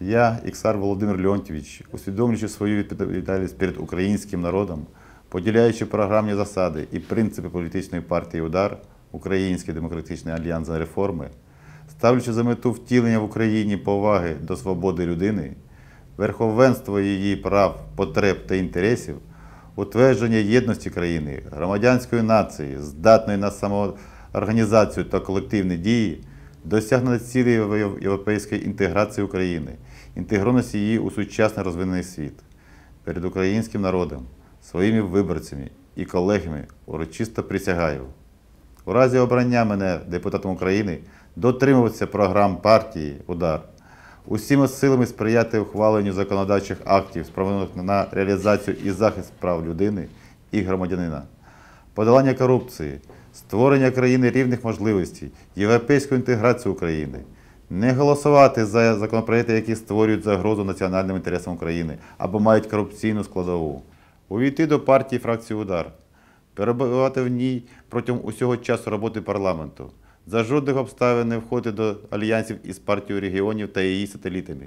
Я, Іксар Володимир Леонтьович, усвідомлюючи свою відповідальність перед українським народом, поділяючи програмні засади і принципи політичної партії Удар, Український демократичний альянс за реформи, ставлячи за мету втілення в Україні поваги до свободи людини, верховенство її прав, потреб та інтересів, утвердження єдності країни, громадянської нації, здатної на самоорганізацію та колективні дії, досягнення євро- європейської інтеграції України, інтегрованості її у сучасний розвинений світ перед українським народом, своїми виборцями і колегами урочисто присягаю. У разі обрання мене депутатом України дотримуватися програм партії Удар, усіма силами сприяти ухваленню законодавчих актів, спрямованих на реалізацію і захист прав людини і громадянина, подолання корупції, створення країни рівних можливостей, європейську інтеграцію України, не голосувати за законопроекти, які створюють загрозу національним інтересам України або мають корупційну складову, увійти до партії фракції Удар, перебувати в ній протягом усього часу роботи парламенту, за жодних обставин не входити до альянсів із партією регіонів та її сателітами,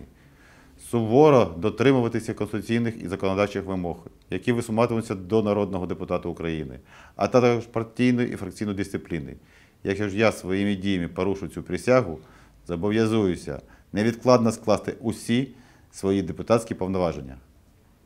суворо дотримуватися конституційних і законодавчих вимог, які висуватимуться до народного депутата України, а також партійної і фракційної дисципліни. Якщо ж я своїми діями порушу цю присягу, зобов'язуюся невідкладно скласти усі свої депутатські повноваження.